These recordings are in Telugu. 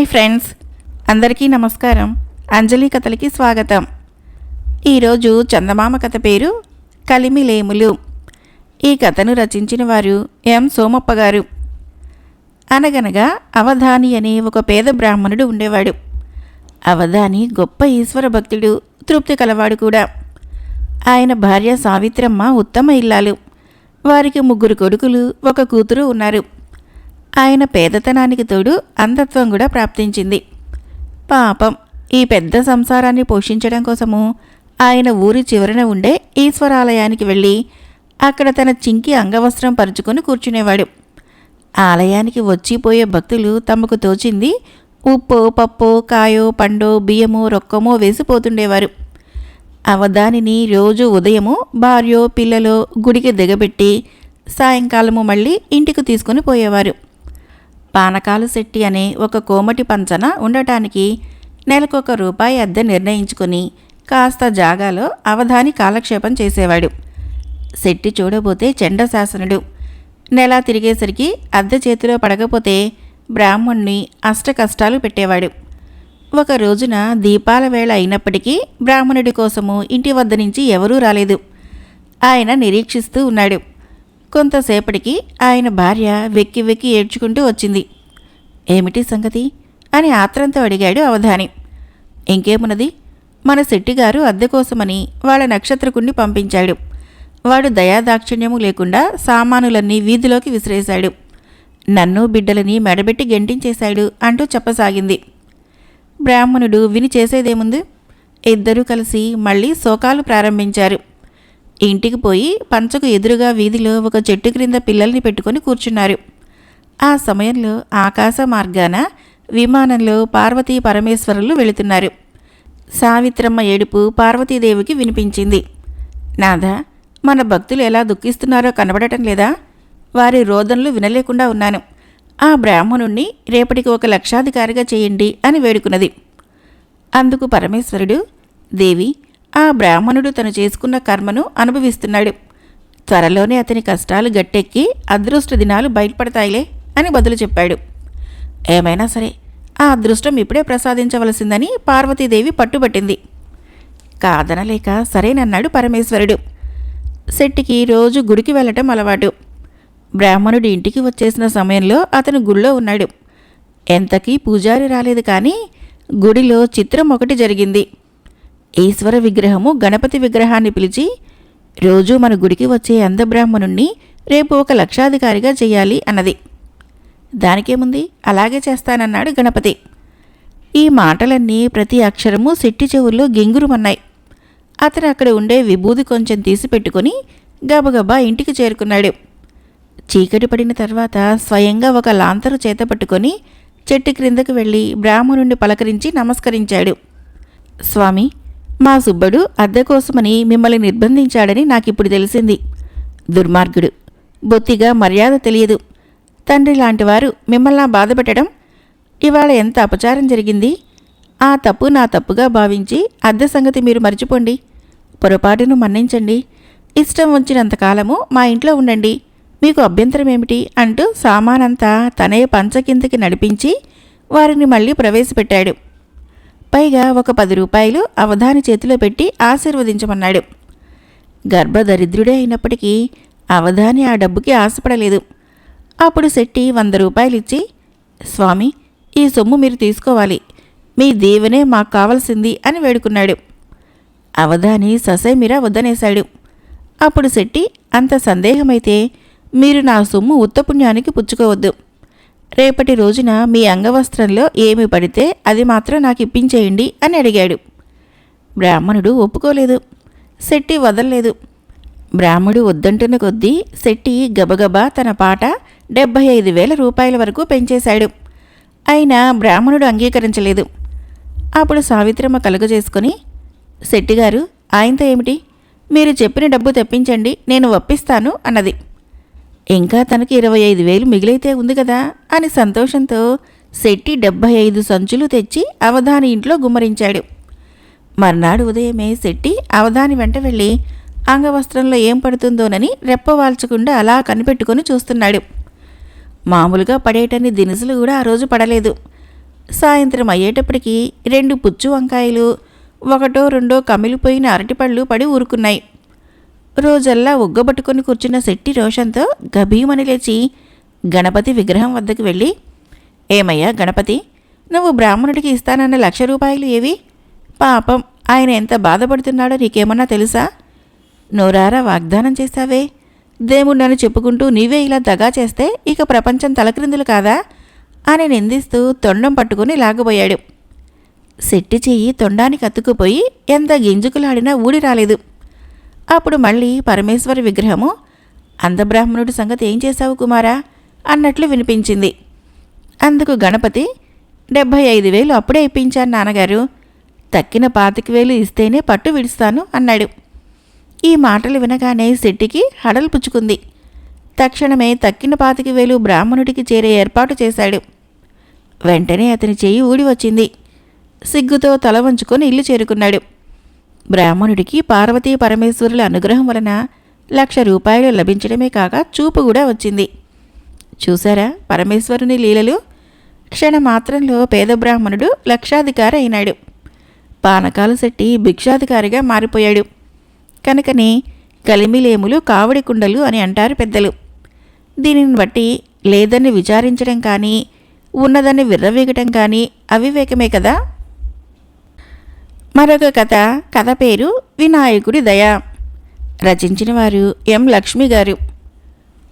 Hi friends. అందరికీ నమస్కారం. అంజలి కథలకి స్వాగతం. ఈరోజు చందమామ కథ పేరు కలిమిలేములు. ఈ కథను రచించిన వారు ఎం. సోమప్ప గారు. అనగనగా అవధాని అనే ఒక పేద బ్రాహ్మణుడు ఉండేవాడు. అవధాని గొప్ప ఈశ్వర భక్తుడు తృప్తి కలవాడు కూడా. ఆయన భార్య సావిత్రమ్మ ఉత్తమ ఇల్లాలు. వారికి ముగ్గురు కొడుకులు ఒక కూతురు ఉన్నారు. ఆయన పేదతనానికి తోడు అంధత్వం కూడా ప్రాప్తించింది. పాపం ఈ పెద్ద సంసారాన్ని పోషించడం కోసము ఆయన ఊరి చివరన ఉండే ఈశ్వరాలయానికి వెళ్ళి అక్కడ తన చింకి అంగవస్త్రం పరుచుకొని కూర్చునేవాడు. ఆలయానికి వచ్చిపోయే భక్తులు తమకు తోచింది ఉప్పు పప్పు కాయో పండో బియ్యమో రొక్కమో వేసిపోతుండేవారు అవదానిని రోజు ఉదయము భార్యో పిల్లలో గుడికి దిగబెట్టి సాయంకాలము మళ్ళీ ఇంటికి తీసుకుని పోయేవారు. పానకాలు శెట్టి అనే ఒక కోమటి పంచన ఉండటానికి నెలకొక రూపాయి అద్దె నిర్ణయించుకుని కాస్త జాగాలో అవధాని కాలక్షేపం చేసేవాడు. శెట్టి చూడబోతే చండశాసనుడు నెల తిరిగేసరికి అద్దె చేతిలో పడకపోతే బ్రాహ్మణ్ణి అష్ట కష్టాలు పెట్టేవాడు. ఒక రోజున దీపాల వేళ అయినప్పటికీ బ్రాహ్మణుడి కోసము ఇంటి వద్ద నుంచి ఎవరూ రాలేదు. ఆయన నిరీక్షిస్తూ ఉన్నాడు. కొంతసేపటికి ఆయన భార్య వెక్కి వెక్కి ఏడ్చుకుంటూ వచ్చింది. ఏమిటి సంగతి? అని ఆత్రంతో అడిగాడు అవధాని. ఇంకేమున్నది? మన శెట్టిగారు అద్దె కోసమని వాళ్ళ నక్షత్రకుణ్ణి పంపించాడు. వాడు దయాదాక్షిణ్యము లేకుండా సామానులన్నీ వీధిలోకి విసిరేశాడు. నన్ను బిడ్డలని మెడబెట్టి గెంటించేశాడు అంటూ చెప్పసాగింది. బ్రాహ్మణుడు విని చేసేదేముంది? ఇద్దరూ కలిసి మళ్ళీ శోకాలు ప్రారంభించారు. ఇంటికి పోయి పంచకు ఎదురుగా వీధిలో ఒక చెట్టు క్రింద పిల్లల్ని పెట్టుకొని కూర్చున్నారు. ఆ సమయంలో ఆకాశ మార్గాన విమానంలో పార్వతీ పరమేశ్వరులు వెళుతున్నారు. సావిత్రమ్మ ఏడుపు పార్వతీదేవికి వినిపించింది. నాథ మన భక్తులు ఎలా దుఃఖిస్తున్నారో కనబడటం లేదా? వారి రోదనలు వినలేకుండా ఉన్నాను. ఆ బ్రాహ్మణుణ్ణి రేపటికి ఒక లక్షాధికారిగా చేయండి అని వేడుకున్నది. అందుకు పరమేశ్వరుడు దేవి ఆ బ్రాహ్మణుడు తను చేసుకున్న కర్మను అనుభవిస్తున్నాడు. త్వరలోనే అతని కష్టాలు గట్టెక్కి అదృష్ట దినాలు బయటపడతాయిలే అని బదులు చెప్పాడు. ఏమైనా సరే ఆ అదృష్టం ఇప్పుడే ప్రసాదించవలసిందని పార్వతీదేవి పట్టుబట్టింది. కాదనలేక సరేనన్నాడు పరమేశ్వరుడు. శెట్టికి రోజు గుడికి వెళ్ళటం అలవాటు. బ్రాహ్మణుడి ఇంటికి వచ్చేసిన సమయంలో అతను గుళ్ళో ఉన్నాడు. ఎంతకీ పూజారి రాలేదు కానీ గుడిలో చిత్రం ఒకటి జరిగింది. ఈశ్వర విగ్రహము గణపతి విగ్రహాన్ని పిలిచి రోజూ మన గుడికి వచ్చే అందబ్రాహ్మణుణ్ణి రేపు ఒక లక్షాధికారిగా చేయాలి అన్నది. దానికేముంది? అలాగే చేస్తానన్నాడు గణపతి. ఈ మాటలన్నీ ప్రతి అక్షరము సిట్టి చెవుల్లో గింగురుమన్నాయి. అతను అక్కడ ఉండే విభూది కొంచెం తీసి పెట్టుకుని గబగబా ఇంటికి చేరుకున్నాడు. చీకటి పడిన తర్వాత స్వయంగా ఒక లాంతరు చేత పట్టుకొని చెట్టు క్రిందకు వెళ్ళి బ్రాహ్మణుణ్ణి పలకరించి నమస్కరించాడు. స్వామి మా సుబ్బడు అద్దె కోసమని మిమ్మల్ని నిర్బంధించాడని నాకిప్పుడు తెలిసింది. దుర్మార్గుడు. బొత్తిగా మర్యాద తెలియదు. తండ్రి లాంటివారు మిమ్మల్ని బాధపెట్టడం ఇవాళ ఎంత అపచారం జరిగింది? ఆ తప్పు నా తప్పుగా భావించి అద్దె సంగతి మీరు మర్చిపోండి. పొరపాటును మన్నించండి. ఇష్టం వచ్చినంతకాలము మా ఇంట్లో ఉండండి. మీకు అభ్యంతరం ఏమిటి? అంటూ సామానంతా తనే పంచ కిందకి నడిపించి వారిని మళ్ళీ ప్రవేశపెట్టాడు. పైగా ఒక పది రూపాయలు అవధాని చేతిలో పెట్టి ఆశీర్వదించమన్నాడు. గర్భదరిద్రుడే అయినప్పటికీ అవధాని ఆ డబ్బుకి ఆశపడలేదు. అప్పుడు శెట్టి వంద రూపాయలిచ్చి స్వామి ఈ సొమ్ము మీరు తీసుకోవాలి. మీ దీవెనే మాకు కావలసింది అని వేడుకున్నాడు. అవధాని ససేమిరా వద్దనేశాడు. అప్పుడు శెట్టి అంత సందేహమైతే మీరు నా సొమ్ము ఉత్తపుణ్యానికి పుచ్చుకోవద్దు. రేపటి రోజున మీ అంగవస్త్రంలో ఏమి పడితే అది మాత్రం నాకు ఇప్పించేయండి అని అడిగాడు. బ్రాహ్మణుడు ఒప్పుకోలేదు. శెట్టి వదలలేదు. బ్రాహ్మడు వద్దంటున్న కొద్దీ శెట్టి గబగబా తన పాట డెబ్భై ఐదు వేల రూపాయల వరకు పెంచేశాడు. అయినా బ్రాహ్మణుడు అంగీకరించలేదు. అప్పుడు సావిత్రమ్మ కలుగజేసుకొని శెట్టిగారు ఆయనతో ఏమిటి? మీరు చెప్పిన డబ్బు తెప్పించండి నేను ఒప్పిస్తాను అన్నది. ఇంకా తనకి ఇరవై ఐదు వేలు మిగిలైతే ఉంది కదా అని సంతోషంతో శెట్టి డెబ్భై ఐదు సంచులు తెచ్చి అవధాని ఇంట్లో గుమ్మరించాడు. మర్నాడు ఉదయమే శెట్టి అవధాని వెంట వెళ్ళి అంగవస్త్రంలో ఏం పడుతుందోనని రెప్పవాల్చకుండా అలా కనిపెట్టుకొని చూస్తున్నాడు. మామూలుగా పడేటన్ని దినుసులు కూడా ఆ రోజు పడలేదు. సాయంత్రం అయ్యేటప్పటికి రెండు పుచ్చు వంకాయలు ఒకటో రెండో కమిలిపోయిన అరటిపళ్ళు పడి ఊరుకున్నాయి. రోజల్లా ఉగ్గబట్టుకొని కూర్చున్న శెట్టి రోషంతో గభీమని లేచి గణపతి విగ్రహం వద్దకు వెళ్ళి ఏమయ్యా గణపతి నువ్వు బ్రాహ్మణుడికి ఇస్తానన్న లక్ష రూపాయలు ఏవి? పాపం ఆయన ఎంత బాధపడుతున్నాడో నీకేమన్నా తెలుసా? నోరారా వాగ్దానం చేశావే? దేవుడు నన్ను చెప్పుకుంటూ నీవే ఇలా దగా చేస్తే ఇక ప్రపంచం తలక్రిందులు కాదా? అని నిందిస్తూ తొండం పట్టుకుని లాగబోయాడు. శెట్టి చెయ్యి తొండానికి అతుక్కుపోయి ఎంత గింజుకులాడినా ఊడి రాలేదు. అప్పుడు మళ్ళీ పరమేశ్వర విగ్రహము అందబ్రాహ్మణుడి సంగతి ఏం చేశావు కుమారా? అన్నట్లు వినిపించింది. అందుకు గణపతి డెబ్భై ఐదు వేలు అప్పుడే ఇప్పించాను నాన్నగారు. తక్కిన పాతిక వేలు ఇస్తేనే పట్టు విడుస్తాను అన్నాడు. ఈ మాటలు వినగానే శెట్టికి హడలు పుచ్చుకుంది. తక్షణమే తక్కిన పాతిక వేలు బ్రాహ్మణుడికి చేరే ఏర్పాటు చేశాడు. వెంటనే అతని చేయి ఊడి వచ్చింది. సిగ్గుతో తల వంచుకొని ఇల్లు చేరుకున్నాడు. బ్రాహ్మణుడికి పార్వతీ పరమేశ్వరుల అనుగ్రహం వలన లక్ష రూపాయలు లభించడమే కాక చూపు కూడా వచ్చింది. చూసారా పరమేశ్వరుని లీలలు క్షణమాత్రంలో పేద బ్రాహ్మణుడు లక్షాధికారి అయినాడు. పానకాలు శెట్టి భిక్షాధికారిగా మారిపోయాడు. కనుకనే కలిమిలేములు కావడి కుండలు అని అంటారు పెద్దలు. దీనిని బట్టి లేదని విచారించడం కానీ ఉన్నదని విర్రవీగటం కానీ అవివేకమే కదా? మరొక కథ కథ పేరు వినాయకుడి దయ. రచించిన వారు ఎం లక్ష్మి గారు.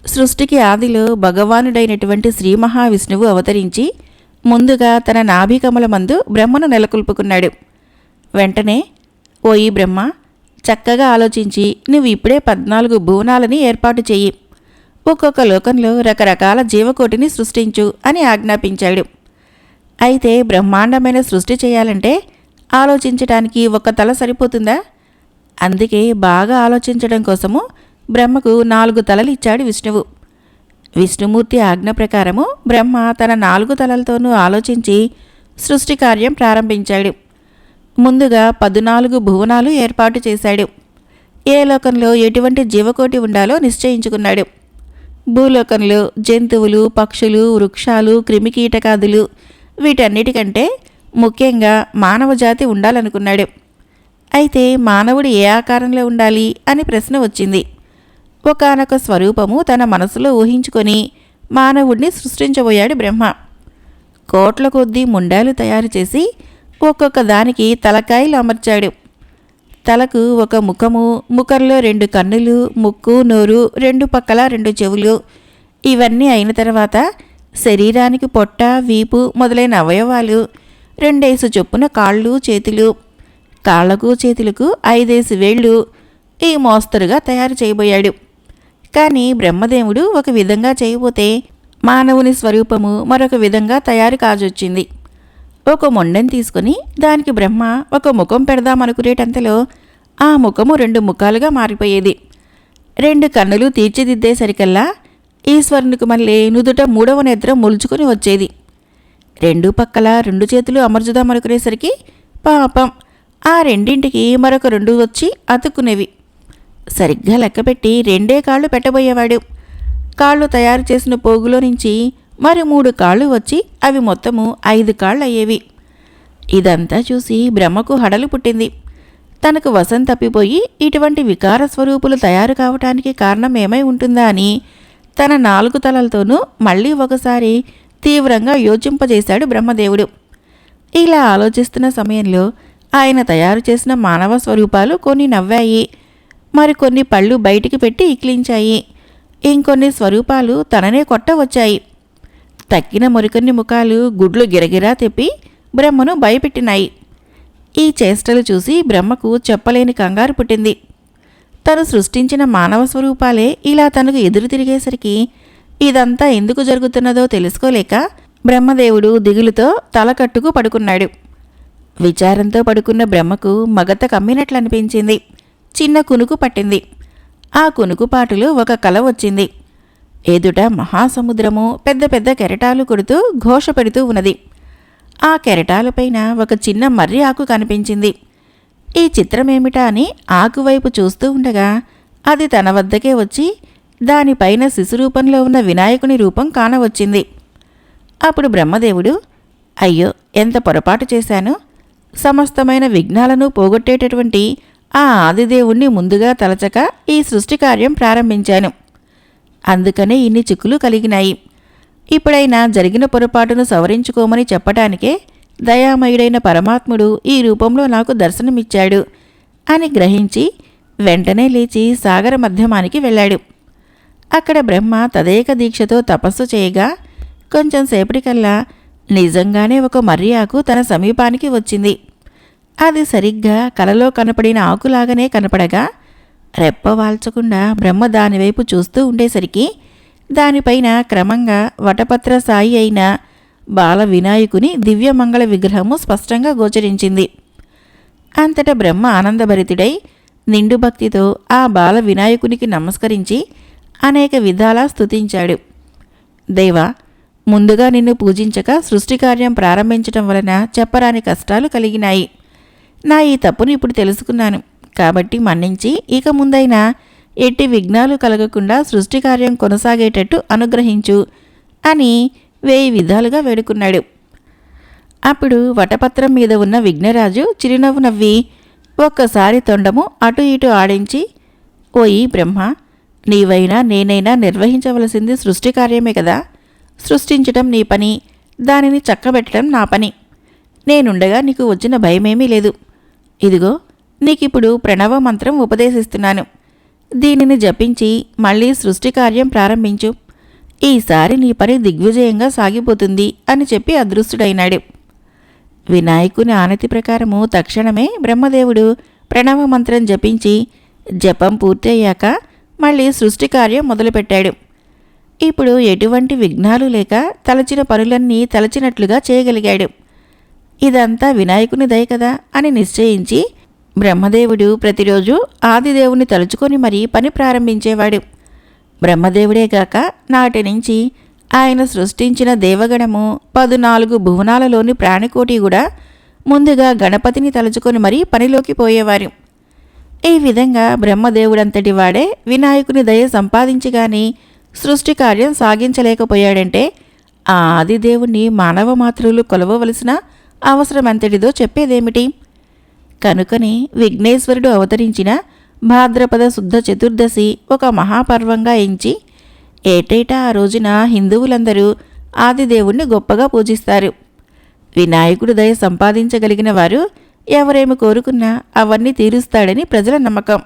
సృష్టికి ఆదిలో భగవానుడైనటువంటి శ్రీ మహావిష్ణువు అవతరించి ముందుగా తన నాభికమల మందు బ్రహ్మను నెలకొల్పుకున్నాడు. వెంటనే ఓయి బ్రహ్మ చక్కగా ఆలోచించి నువ్వు ఇప్పుడే పద్నాలుగు భువనాలని ఏర్పాటు చెయ్యి. ఒక్కొక్క లోకంలో రకరకాల జీవకోటిని సృష్టించు అని ఆజ్ఞాపించాడు. అయితే బ్రహ్మాండమైన సృష్టి చేయాలంటే ఆలోచించటానికి ఒక తల సరిపోతుందా? అందుకే బాగా ఆలోచించడం కోసము బ్రహ్మకు నాలుగు తలలు ఇచ్చాడు విష్ణువు. విష్ణుమూర్తి ఆజ్ఞ ప్రకారము బ్రహ్మ తన నాలుగు తలలతోనూ ఆలోచించి సృష్టి కార్యం ప్రారంభించాడు. ముందుగా పద్నాలుగు భువనాలు ఏర్పాటు చేశాడు. ఏ లోకంలో ఎటువంటి జీవకోటి ఉండాలో నిశ్చయించుకున్నాడు. భూలోకంలో జంతువులు పక్షులు వృక్షాలు క్రిమికీటకాదులు వీటన్నిటికంటే ముఖ్యంగా మానవ జాతి ఉండాలనుకున్నాడు. అయితే మానవుడు ఏ ఆకారంలో ఉండాలి అని ప్రశ్న వచ్చింది. ఒకానొక స్వరూపము తన మనసులో ఊహించుకొని మానవుడిని సృష్టించబోయాడు బ్రహ్మ. కోట్ల కొద్దీ ముండాలు తయారు చేసి ఒక్కొక్క దానికి తలకాయలు అమర్చాడు. తలకు ఒక ముఖము ముఖంలో రెండు కన్నులు ముక్కు నోరు రెండు పక్కల రెండు చెవులు. ఇవన్నీ అయిన తర్వాత శరీరానికి పొట్ట వీపు మొదలైన అవయవాలు రెండేసు చొప్పున కాళ్ళు చేతులు కాళ్ళకు చేతులకు ఐదేసి వేళ్ళు ఈ మోస్తరుగా తయారు చేయబోయాడు. కానీ బ్రహ్మదేవుడు ఒక విధంగా చేయబోతే మానవుని స్వరూపము మరొక విధంగా తయారు కాజొచ్చింది. ఒక మొండని తీసుకుని దానికి బ్రహ్మ ఒక ముఖం పెడదామనుకునేటంతలో ఆ ముఖము రెండు ముఖాలుగా మారిపోయేది. రెండు కన్నులు తీర్చిదిద్దేసరికల్లా ఈశ్వరునికి మళ్ళీ నుదుట మూడవ నేత్రం ములుచుకుని వచ్చేది. రెండు పక్కల రెండు చేతులు అమర్చుదామనుకునేసరికి పాపం ఆ రెండింటికి మరొక రెండు వచ్చి అతుక్కునేవి. సరిగ్గా లెక్కపెట్టి రెండే కాళ్ళు పెట్టబోయేవాడు. కాళ్ళు తయారు చేసిన పోగులో నుంచి మరి మూడు కాళ్ళు వచ్చి అవి మొత్తము ఐదు కాళ్ళు అయ్యేవి ఇదంతా చూసి బ్రహ్మకు హడలు పుట్టింది. తనకు వసం తప్పిపోయి ఇటువంటి వికార స్వరూపులు తయారు కావటానికి కారణం ఏమై ఉంటుందా అని తన నాలుగు తలలతోనూ మళ్ళీ ఒకసారి తీవ్రంగా యోచింపజేశాడు బ్రహ్మదేవుడు. ఇలా ఆలోచిస్తున్న సమయంలో ఆయన తయారు చేసిన మానవ స్వరూపాలు కొన్ని నవ్వాయి. మరికొన్ని పళ్ళు బయటికి పెట్టి ఇక్లించాయి. ఇంకొన్ని స్వరూపాలు తననే కొట్టవచ్చాయి. తక్కిన మరికొన్ని ముఖాలు గుడ్లు గిరగిరా తెప్పి బ్రహ్మను భయపెట్టినాయి. ఈ చేష్టలు చూసి బ్రహ్మకు చెప్పలేని కంగారు పుట్టింది. తను సృష్టించిన మానవ స్వరూపాలే ఇలా తనకు ఎదురు తిరిగేసరికి ఇదంతా ఎందుకు జరుగుతున్నదో తెలుసుకోలేక బ్రహ్మదేవుడు దిగులుతో తలకట్టుకు పడుకున్నాడు. విచారంతో పడుకున్న బ్రహ్మకు మగత కమ్మినట్లు అనిపించింది చిన్న కునుకు పట్టింది. ఆ కునుకుపాటులో ఒక కల వచ్చింది. ఎదుట మహాసముద్రము పెద్ద పెద్ద కెరటాలు కొడుతూ ఘోష పెడుతూ ఉన్నది. ఆ కెరటాలపైన ఒక చిన్న మర్రి ఆకు కనిపించింది. ఈ చిత్రమేమిటా అని ఆకువైపు చూస్తూ ఉండగా అది తన వద్దకే వచ్చి దానిపైన శిశురూపంలో ఉన్న వినాయకుని రూపం కానవచ్చింది. అప్పుడు బ్రహ్మదేవుడు అయ్యో ఎంత పొరపాటు చేశాను? సమస్తమైన విఘ్నాలను పోగొట్టేటటువంటి ఆ ఆదిదేవుణ్ణి ముందుగా తలచక ఈ సృష్టి కార్యం ప్రారంభించాను. అందుకనే ఇన్ని చిక్కులు కలిగినాయి. ఇప్పుడైనా జరిగిన పొరపాటును సవరించుకోమని చెప్పటానికే దయామయుడైన పరమాత్ముడు ఈ రూపంలో నాకు దర్శనమిచ్చాడు అని గ్రహించి వెంటనే లేచి సాగర మధ్యమానికి వెళ్ళాడు. అక్కడ బ్రహ్మ తదేక దీక్షతో తపస్సు చేయగా కొంచెం సేపటికల్లా నిజంగానే ఒక మర్రి ఆకు తన సమీపానికి వచ్చింది. అది సరిగ్గా కలలో కనపడిన ఆకులాగానే కనపడగా రెప్ప వాల్చకుండా బ్రహ్మ దానివైపు చూస్తూ ఉండేసరికి దానిపైన క్రమంగా వటపత్ర సాయి అయిన బాల వినాయకుని దివ్యమంగళ విగ్రహము స్పష్టంగా గోచరించింది. అంతటా బ్రహ్మ ఆనందభరితుడై నిండు భక్తితో ఆ బాల వినాయకునికి నమస్కరించి అనేక విధాలా స్థుతించాడు దేవా ముందుగా నిన్ను పూజించక సృష్టి కార్యం ప్రారంభించటం వలన చెప్పరాని కష్టాలు కలిగినాయి. నా ఈ తప్పును ఇప్పుడు తెలుసుకున్నాను. కాబట్టి మన్నించి ఇక ముందైనా ఎట్టి విఘ్నాలు కలగకుండా సృష్టి కార్యం కొనసాగేటట్టు అనుగ్రహించు అని వేయి విధాలుగా వేడుకున్నాడు. అప్పుడు వటపత్రం మీద ఉన్న విఘ్నరాజు చిరునవ్వు నవ్వి ఒక్కసారి తొండము అటు ఇటు ఆడించి ఓయి బ్రహ్మ నీవైనా నేనైనా నిర్వహించవలసింది సృష్టి కార్యమే కదా. సృష్టించటం నీ పని దానిని చక్కబెట్టడం నా పని. నేనుండగా నీకు వచ్చిన భయమేమీ లేదు. ఇదిగో నీకిప్పుడు ప్రణవ మంత్రం ఉపదేశిస్తున్నాను. దీనిని జపించి మళ్ళీ సృష్టి కార్యం ప్రారంభించు. ఈసారి నీ పని దిగ్విజయంగా సాగిపోతుంది అని చెప్పి అదృష్టుడైనాడు వినాయకుని ఆనతి ప్రకారము తక్షణమే బ్రహ్మదేవుడు ప్రణవ మంత్రం జపించి జపం పూర్తయ్యాక మళ్ళీ సృష్టి కార్యం మొదలుపెట్టాడు. ఇప్పుడు ఎటువంటి విఘ్నాలు లేక తలచిన పనులన్నీ తలచినట్లుగా చేయగలిగాడు. ఇదంతా వినాయకుని దయ కదా అని నిశ్చయించి బ్రహ్మదేవుడు ప్రతిరోజు ఆదిదేవుని తలుచుకొని మరీ పని ప్రారంభించేవాడు. బ్రహ్మదేవుడే కాక నాటి నుంచి ఆయన సృష్టించిన దేవగణము పదునాలుగు భువనాలలోని ప్రాణికోటి కూడా ముందుగా గణపతిని తలుచుకొని మరీ పనిలోకి పోయేవారు. ఈ విధంగా బ్రహ్మదేవుడంతటి వాడే వినాయకుని దయ సంపాదించి కానీ సృష్టి కార్యం సాగించలేకపోయాడంటే ఆ ఆదిదేవుణ్ణి మానవ మాతృలు కొలవవలసిన అవసరమంతటిదో చెప్పేదేమిటి? కనుకనే విఘ్నేశ్వరుడు అవతరించిన భాద్రపద శుద్ధ చతుర్దశి ఒక మహాపర్వంగా ఎంచి ఏటేటా ఆ రోజున హిందువులందరూ ఆదిదేవుణ్ణి గొప్పగా పూజిస్తారు. వినాయకుడు దయ సంపాదించగలిగిన వారు ఎవరేమి కోరుకున్నా అవన్నీ తీరుస్తాడని ప్రజల నమ్మకం.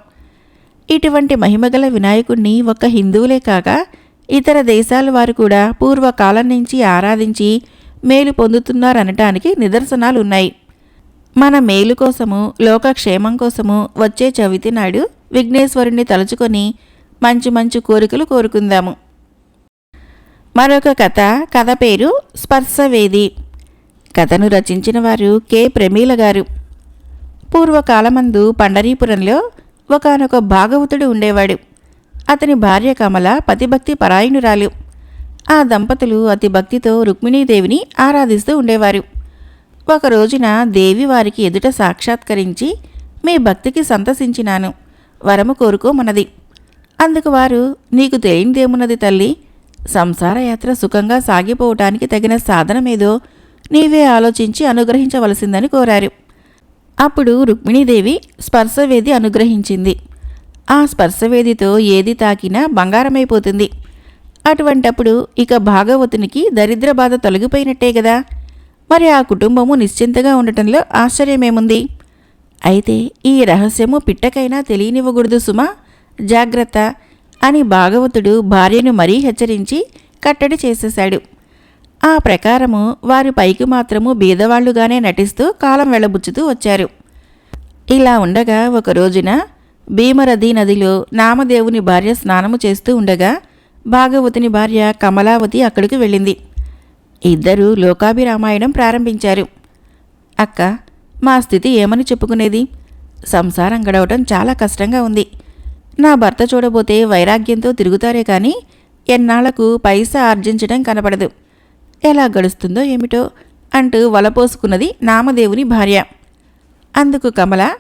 ఇటువంటి మహిమగల వినాయకుణ్ణి ఒక్క హిందువులే కాక ఇతర దేశాల వారు కూడా పూర్వకాలం నుంచి ఆరాధించి మేలు పొందుతున్నారనటానికి నిదర్శనాలున్నాయి. మన మేలు కోసము లోకక్షేమం కోసము వచ్చే చవితి నాడు విఘ్నేశ్వరుణ్ణి తలుచుకొని మంచి మంచి కోరికలు కోరుకుందాము. మరొక కథ కథ పేరు స్పర్శవేది. కథను రచించిన వారు కె. ప్రమీల గారు. పూర్వకాలమందు పండరీపురంలో ఒకనొక భాగవతుడు ఉండేవాడు. అతని భార్య కమల పతిభక్తి పరాయణురాలు. ఆ దంపతులు అతి భక్తితో రుక్మిణీదేవిని ఆరాధిస్తూ ఉండేవారు. ఒక రోజున దేవి వారికి ఎదుట సాక్షాత్కరించి మీ భక్తికి సంతసించినాను. వరము కోరుకోమన్నది. అందుకు వారు నీకు తెలియదేమున్నది తల్లి? సంసారయాత్ర సుఖంగా సాగిపోవటానికి తగిన సాధనమేదో నీవే ఆలోచించి అనుగ్రహించవలసిందని కోరారు. అప్పుడు రుక్మిణీదేవి స్పర్శవేది అనుగ్రహించింది. ఆ స్పర్శవేదితో ఏది తాకినా బంగారమైపోతుంది. అటువంటప్పుడు ఇక భాగవతునికి దరిద్ర బాధ తొలగిపోయినట్టే కదా మరి ఆ కుటుంబము నిశ్చింతగా ఉండటంలో ఆశ్చర్యమేముంది? అయితే ఈ రహస్యము పిట్టకైనా తెలియనివ్వకూడదు సుమా. జాగ్రత్త అని భాగవతుడు భార్యను మరీ హెచ్చరించి కట్టడి చేసేశాడు. ఆ ప్రకారము వారి పైకి మాత్రము బీదవాళ్ళుగానే నటిస్తూ కాలం వెళ్ళబుచ్చుతూ వచ్చారు. ఇలా ఉండగా ఒక రోజున భీమరథి నదిలో నామదేవుని భార్య స్నానము చేస్తూ ఉండగా భాగవతుని భార్య కమలావతి అక్కడికి వెళ్ళింది. ఇద్దరూ లోకాభిరామాయణం ప్రారంభించారు. అక్క మా స్థితి ఏమని చెప్పుకునేది? సంసారం గడవటం చాలా కష్టంగా ఉంది. నా భర్త చూడబోతే వైరాగ్యంతో తిరుగుతారే కానీ ఎన్నాళ్ళకు పైసా ఆర్జించడం కనపడదు. ఎలా గడుస్తుందో ఏమిటో అంటూ వలపోసుకున్నది నామదేవుని భార్య. అందుకు కమల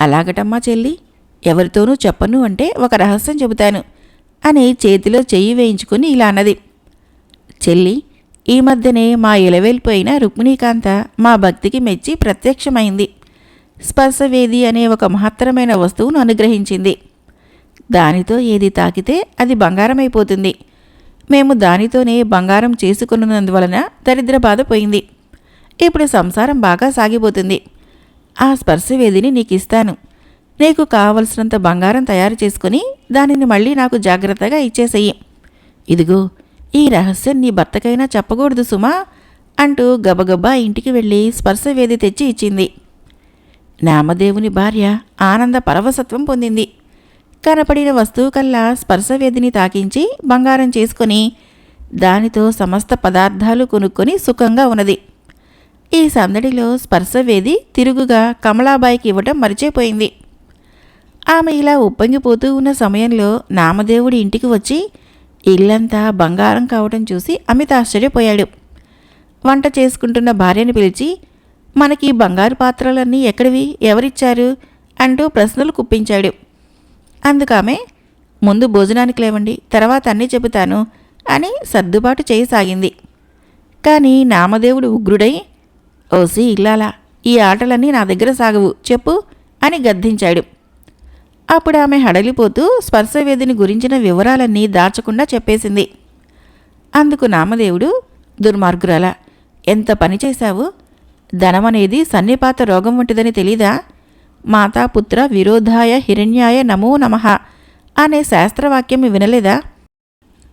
అలాగటమ్మా చెల్లి ఎవరితోనూ చెప్పను అంటే ఒక రహస్యం చెబుతాను అని చేతిలో చెయ్యి వేయించుకుని ఇలా అన్నది. చెల్లి ఈ మధ్యనే మా ఇలవేల్పోయిన రుక్మిణీకాంత మా భక్తికి మెచ్చి ప్రత్యక్షమైంది. స్పర్శవేది అనే ఒక మహత్తరమైన వస్తువును అనుగ్రహించింది. దానితో ఏది తాకితే అది బంగారమైపోతుంది. మేము దానితోనే బంగారం చేసుకున్నందువలన దరిద్ర బాధ పోయింది. ఇప్పుడు సంసారం బాగా సాగిపోతుంది. ఆ స్పర్శవేదిని నీకు ఇస్తాను నీకు కావలసినంత బంగారం తయారు చేసుకుని దానిని మళ్ళీ నాకు జాగ్రత్తగా ఇచ్చేసేయి. ఇదిగో ఈ రహస్యం నీ భర్తకైనా చెప్పకూడదు సుమా అంటూ గబగబా ఇంటికి వెళ్ళి స్పర్శవేది తెచ్చి ఇచ్చింది. నామదేవుని భార్య ఆనంద పరవసత్వం పొందింది. కనపడిన వస్తువు కల్లా స్పర్శవేదిని తాకించి బంగారం చేసుకొని దానితో సమస్త పదార్థాలు కొనుక్కొని సుఖంగా ఉన్నది. ఈ సందడిలో స్పర్శవేది తిరుగుగా కమలాబాయికి ఇవ్వటం మరిచిపోయింది. ఆమె ఇలా ఉప్పొంగిపోతూ ఉన్న సమయంలో నామదేవుడి ఇంటికి వచ్చి ఇల్లంతా బంగారం కావటం చూసి అమిత ఆశ్చర్యపోయాడు. వంట చేసుకుంటున్న భార్యను పిలిచి మనకి బంగారు పాత్రలన్నీ ఎక్కడివి? ఎవరిచ్చారు? అంటూ ప్రశ్నలు కుప్పించాడు. అందుకామె ముందు భోజనానికి లేవండి తర్వాత అన్నీ చెబుతాను అని సర్దుబాటు చేయసాగింది. కానీ నామదేవుడు ఉగ్రుడై ఓసి ఇల్లాలా ఈ ఆటలన్నీ నా దగ్గర సాగవు చెప్పు అని గద్దించాడు. అప్పుడు ఆమె హడలిపోతూ స్పర్శవేదిని గురించిన వివరాలన్నీ దాచకుండా చెప్పేసింది. అందుకు నామదేవుడు దుర్మార్గురాల ఎంత పని చేశావు? ధనమనేది సన్నిపాత రోగం వంటిదని తెలీదా? మాతాపుత్ర విరోధాయ హిరణ్యాయ నమో నమః అనే శాస్త్రవాక్యం వినలేదా?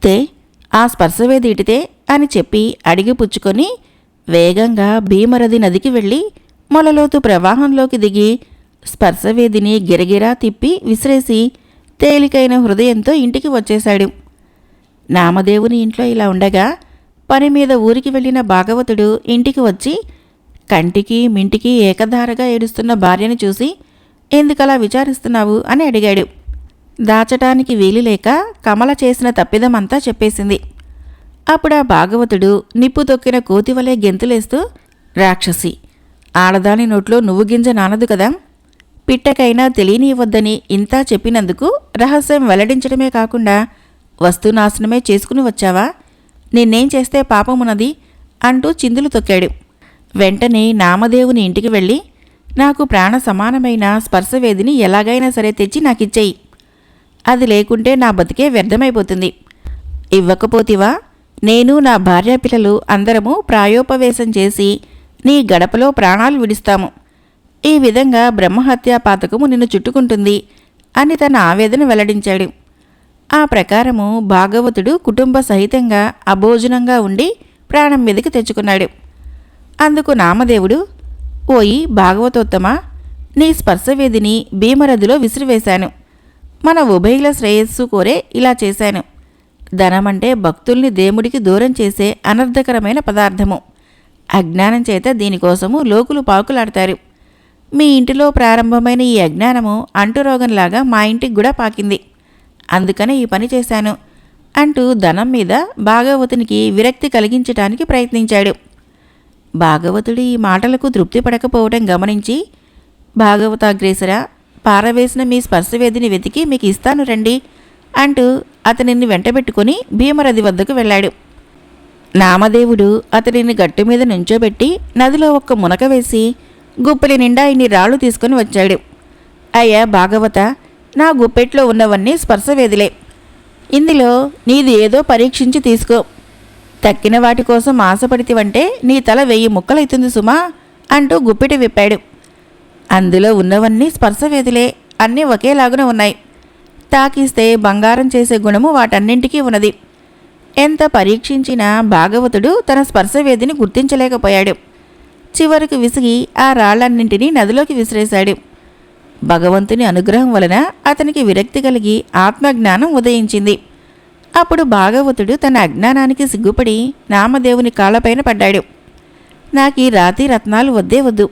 తే ఆ స్పర్శవేది ఇటితే అని చెప్పి అడిగి పుచ్చుకొని వేగంగా భీమరది నదికి వెళ్ళి మొలలోతు ప్రవాహంలోకి దిగి స్పర్శవేదిని గిరగిరా తిప్పి విసిరేసి తేలికైన హృదయంతో ఇంటికి వచ్చేశాడు. నామదేవుని ఇంట్లో ఇలా ఉండగా పని మీద ఊరికి వెళ్ళిన భాగవతుడు ఇంటికి వచ్చి కంటికి మింటికి ఏకధారగా ఏడుస్తున్న భార్యను చూసి ఎందుకలా విచారిస్తున్నావు? అని అడిగాడు. దాచటానికి వీలు లేక కమల చేసిన తప్పిదమంతా చెప్పేసింది. అప్పుడు ఆ భాగవతుడు నిప్పు తొక్కిన కోతివలే గెంతులేస్తూ రాక్షసి ఆడదాని నోట్లో నువ్వు గింజ నానదు కదా. పిట్టకైనా తెలియనివ్వద్దని ఇంతా చెప్పినందుకు రహస్యం వెల్లడించడమే కాకుండా వస్తునాశనమే చేసుకుని వచ్చావా? నిన్నేం చేస్తే పాపమున్నది? అంటూ చిందులు తొక్కాడు. వెంటనే నామదేవుని ఇంటికి వెళ్ళి నాకు ప్రాణ సమానమైన స్పర్శవేదిని ఎలాగైనా సరే తెచ్చి నాకిచ్చేయి. అది లేకుంటే నా బతికే వ్యర్థమైపోతుంది. ఇవ్వకపోతివా? నేను నా భార్య పిల్లలు అందరము ప్రాయోపవేశం చేసి నీ గడపలో ప్రాణాలు విడిస్తాము. ఈ విధంగా బ్రహ్మహత్యా పాతకము నిన్ను చుట్టుకుంటుంది అని తన ఆవేదన వెల్లడించాడు. ఆ ప్రకారము భాగవతుడు కుటుంబ సహితంగా అభోజనంగా ఉండి ప్రాణం మీదకి తెచ్చుకున్నాడు. అందుకు నామదేవుడు ఓయి భాగవతోత్తమ నీ స్పర్శవేదిని భీమరథిలో విసిరివేశాను. మన ఉభయుల శ్రేయస్సు కోరే ఇలా చేశాను. ధనమంటే భక్తుల్ని దేవుడికి దూరం చేసే అనర్థకరమైన పదార్థము. అజ్ఞానం చేత దీనికోసము లోకులు పాకులాడతారు. మీ ఇంటిలో ప్రారంభమైన ఈ అజ్ఞానము అంటురోగంలాగా మా ఇంటికి కూడా పాకింది. అందుకనే ఈ పని చేశాను అంటూ ధనం మీద భాగవతునికి విరక్తి కలిగించటానికి ప్రయత్నించాడు. భాగవతుడి ఈ మాటలకు తృప్తి పడకపోవడం గమనించి భాగవతాగ్రేసర పారవేసిన మీ స్పర్శవేదిని వెతికి మీకు ఇస్తాను రండి అంటూ అతనిని వెంటబెట్టుకుని భీమరథి వద్దకు వెళ్ళాడు. నామదేవుడు అతనిని గట్టు మీద నుంచోబెట్టి నదిలో ఒక్క మునక వేసి గుప్పెలి నిండా ఇన్ని రాళ్ళు తీసుకుని వచ్చాడు. అయ్యా భాగవత నా గుప్పెట్లో ఉన్నవన్నీ స్పర్శవేదిలే. ఇందులో నీది ఏదో పరీక్షించి తీసుకో. తక్కిన వాటి కోసం ఆశపడితివంటే నీ తల వెయ్యి ముక్కలైతుంది సుమా అంటూ గుప్పిటి విప్పాడు. అందులో ఉన్నవన్నీ స్పర్శవేదిలే అన్నీ ఒకేలాగున ఉన్నాయి. తాకిస్తే బంగారం చేసే గుణము వాటన్నింటికీ ఉన్నది. ఎంత పరీక్షించినా భాగవతుడు తన స్పర్శవేదిని గుర్తించలేకపోయాడు. చివరికి విసిగి ఆ రాళ్ళన్నింటినీ నదిలోకి విసిరేశాడు. భగవంతుని అనుగ్రహం వలన అతనికి విరక్తి కలిగి ఆత్మజ్ఞానం ఉదయించింది. అప్పుడు భాగవతుడు తన అజ్ఞానానికి సిగ్గుపడి నామదేవుని కాళ్ళపైన పడ్డాడు. నాకు ఈ రాతి రత్నాలు వద్దే వద్దు.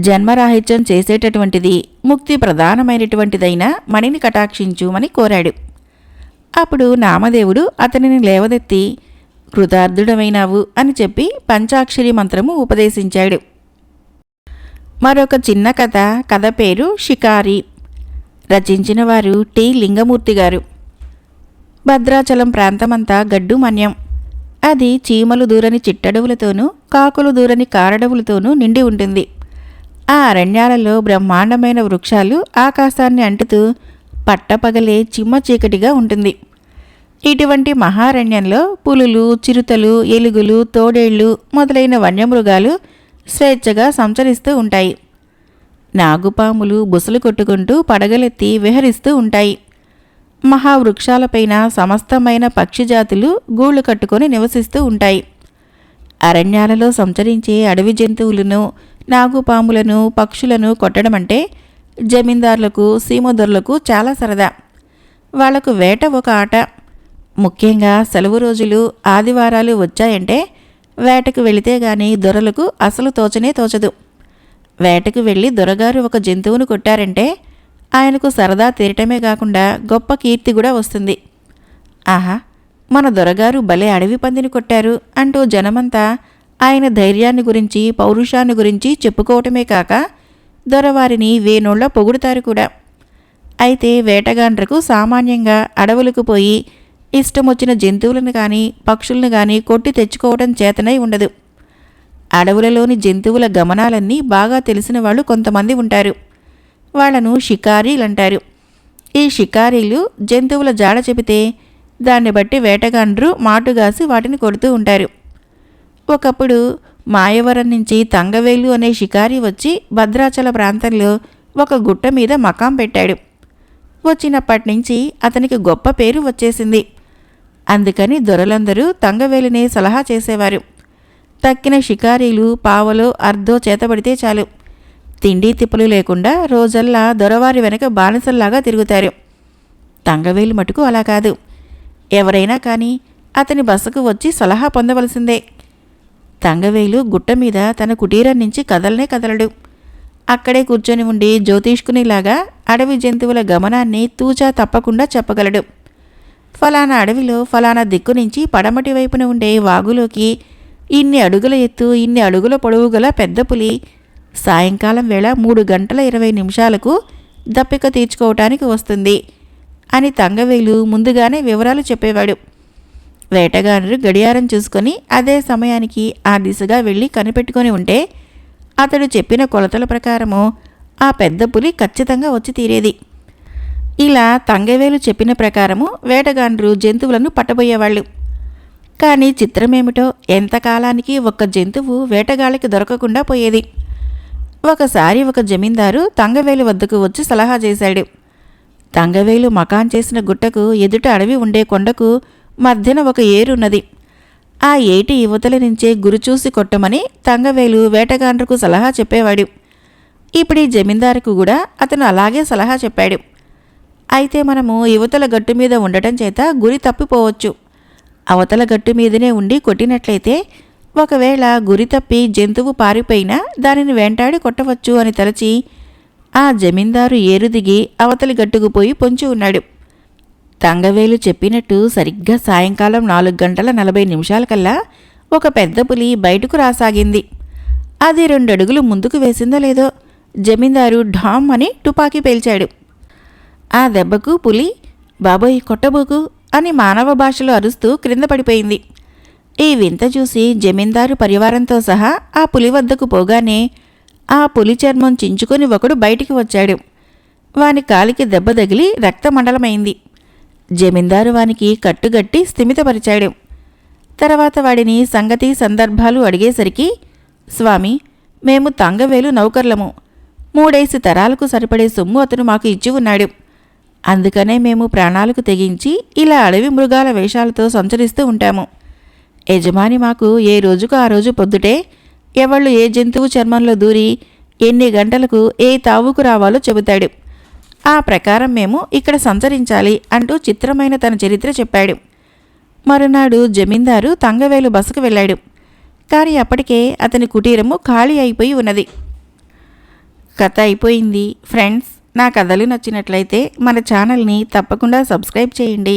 జన్మరాహిత్యం చేసేటటువంటిది ముక్తి ప్రధానమైనటువంటిదైన మణిని కటాక్షించుమని కోరాడు. అప్పుడు నామదేవుడు అతనిని లేవదెత్తి కృతార్థుడమైనావు అని చెప్పి పంచాక్షరి మంత్రము ఉపదేశించాడు. మరొక చిన్న కథ కథ పేరు షికారి. రచించిన వారు టి. లింగమూర్తి గారు. భద్రాచలం ప్రాంతమంతా గడ్డు మన్యం. అది చీమలు దూరని చిట్టడవులతోనూ కాకులు దూరని కారడవులతోనూ నిండి ఉంటుంది. ఆ అరణ్యాలలో బ్రహ్మాండమైన వృక్షాలు ఆకాశాన్ని అంటుతూ పట్టపగలే చిమ్మ చీకటిగా ఉంటుంది. ఇటువంటి మహారణ్యంలో పులులు చిరుతలు ఎలుగులు తోడేళ్ళు మొదలైన వన్యమృగాలు స్వేచ్ఛగా సంచరిస్తూ ఉంటాయి. నాగుపాములు బుసలు కొట్టుకుంటూ పడగలెత్తి విహరిస్తూ ఉంటాయి. మహావృక్షాలపైన సమస్తమైన పక్షిజాతులు గూళ్ళు కట్టుకొని నివసిస్తూ ఉంటాయి. అరణ్యాలలో సంచరించే అడవి జంతువులను నాగుపాములను పక్షులను కొట్టడం అంటే జమీందారులకు సీమోదరులకు చాలా సరదా. వాళ్ళకు వేట ఒక ఆట. ముఖ్యంగా సెలవు రోజులు ఆదివారాలు వచ్చాయంటే వేటకు వెళితే గాని దొరలకు అసలు తోచనే తోచదు. వేటకు వెళ్ళి దొరగారు ఒక జంతువును కొట్టారంటే ఆయనకు సరదా తీరటమే కాకుండా గొప్ప కీర్తి కూడా వస్తుంది. ఆహా మన దొరగారు భలే అడవి పందిని కొట్టారు అంటూ జనమంతా ఆయన ధైర్యాన్ని గురించి పౌరుషాన్ని గురించి చెప్పుకోవటమే కాక దొరవారిని వేణోళ్ళ పొగుడుతారు కూడా. అయితే వేటగాండ్రకు సామాన్యంగా అడవులకు పోయి ఇష్టం వచ్చిన జంతువులను కానీ పక్షులను కానీ కొట్టి తెచ్చుకోవడం చేతనై ఉండదు. అడవులలోని జంతువుల గమనాలన్నీ బాగా తెలిసిన వాళ్ళు కొంతమంది ఉంటారు. వాళ్ళను షికారీలంటారు ఈ షికారీలు జంతువుల జాడ చెబితే దాన్ని బట్టి వేటగాండ్రు మాటుగాసి వాటిని కొడుతూ ఉంటారు. ఒకప్పుడు మాయవరం నుంచి తంగవేలు అనే షికారి వచ్చి భద్రాచల ప్రాంతంలో ఒక గుట్ట మీద మకాం పెట్టాడు. వచ్చినప్పటి నుంచి అతనికి గొప్ప పేరు వచ్చేసింది. అందుకని దొరలందరూ తంగవేలునే సలహా చేసేవారు. తక్కిన షికారీలు పావలో అర్ధో చేతబడితే చాలు. తిండి తిప్పలు లేకుండా రోజల్లా దొరవారి వెనక బానిసల్లాగా తిరుగుతారు. తంగవేలు మటుకు అలా కాదు. ఎవరైనా కానీ అతని బస్సుకు వచ్చి సలహా పొందవలసిందే. తంగవేలు గుట్ట మీద తన కుటీరం నుంచి కదలనే కదలడు. అక్కడే కూర్చొని ఉండి జ్యోతిష్కునిలాగా అడవి జంతువుల గమనాన్ని తూచా తప్పకుండా చెప్పగలడు. ఫలానా అడవిలో ఫలానా దిక్కు నుంచి పడమటి వైపున ఉండే వాగులోకి ఇన్ని అడుగుల ఎత్తు ఇన్ని అడుగుల పొడవు గల పెద్ద పులి సాయంకాలం వేళ మూడు గంటల ఇరవై నిమిషాలకు దప్పిక తీర్చుకోవటానికి వస్తుంది. అని తంగవేలు ముందుగానే వివరాలు చెప్పేవాడు. వేటగాడు గడియారం చూసుకొని అదే సమయానికి ఆ దిశగా వెళ్ళి కనిపెట్టుకొని ఉంటే అతడు చెప్పిన కొలతల ప్రకారము ఆ పెద్ద పులి ఖచ్చితంగా వచ్చి తీరేది. ఇలా తంగవేలు చెప్పిన ప్రకారము వేటగాండ్రు జంతువులను పట్టబోయేవాళ్ళు. కానీ చిత్రమేమిటో ఎంతకాలానికి ఒక్క జంతువు వేటగాళ్ళకి దొరకకుండా పోయేది. ఒకసారి ఒక జమీందారు తంగవేలు వద్దకు వచ్చి సలహా చేశాడు. తంగవేలు మకాన్ చేసిన గుట్టకు ఎదుట అడవి ఉండే కొండకు మధ్యన ఒక ఏరున్నది. ఆ ఏటి యువతల నుంచే గురిచూసి కొట్టమని తంగవేలు వేటగాండ్రకు సలహా చెప్పేవాడు. ఇప్పుడు ఈ జమీందారుకు కూడా అతను అలాగే సలహా చెప్పాడు. అయితే మనము యువతల గట్టు మీద ఉండటం చేత గురి తప్పిపోవచ్చు. అవతల గట్టు మీదనే ఉండి కొట్టినట్లయితే ఒకవేళ గురి తప్పి జంతువు పారిపోయినా దానిని వెంటాడి కొట్టవచ్చు అని తలచి ఆ జమీందారు ఏరుదిగి అవతలి గట్టుకుపోయి పొంచి ఉన్నాడు. తంగవేలు చెప్పినట్టు సరిగ్గా సాయంకాలం నాలుగు గంటల నలభై నిమిషాలకల్లా ఒక పెద్ద పులి బయటకు రాసాగింది. అది రెండడుగులు ముందుకు వేసిందో లేదో జమీందారు ఢామ్ అని టుపాకీ పేల్చాడు. ఆ దెబ్బకు పులి బాబోయ్ కొట్టబోకు అని మానవ భాషలో అరుస్తూ క్రింద పడిపోయింది. ఈ వింత చూసి జమీందారు పరివారంతో సహా ఆ పులి వద్దకు పోగానే ఆ పులి చర్మం చించుకొని ఒకడు బయటికి వచ్చాడు. వాని కాలికి దెబ్బ తగిలి రక్తమండలమైంది. జమీందారు వానికి కట్టుగట్టి స్థిమితపరిచాడు. తర్వాత వాడిని సంగతి సందర్భాలు అడిగేసరికి స్వామి మేము తంగవేలు నౌకర్లము. మూడేసి తరాలకు సరిపడే సొమ్ము అతను మాకు ఇచ్చి ఉన్నాడు. అందుకనే మేము ప్రాణాలకు తెగించి ఇలా అడవి మృగాల వేషాలతో సంచరిస్తూ ఉంటాము. యజమాని మాకు ఏ రోజుకు ఆ రోజు పొద్దుటే ఎవళ్ళు ఏ జంతువు చర్మంలో దూరి ఎన్ని గంటలకు ఏ తావుకు రావాలో చెబుతాడు. ఆ ప్రకారం మేము ఇక్కడ సంచరించాలి అంటూ చిత్రమైన తన చరిత్ర చెప్పాడు. మరునాడు జమీందారు తంగవేలు బసకు వెళ్ళాడు. కానీ అప్పటికే అతని కుటీరము ఖాళీ అయిపోయి ఉన్నది. కథ అయిపోయింది. ఫ్రెండ్స్ నా కథలు నచ్చినట్లయితే మన ఛానల్ని తప్పకుండా సబ్స్క్రైబ్ చేయండి.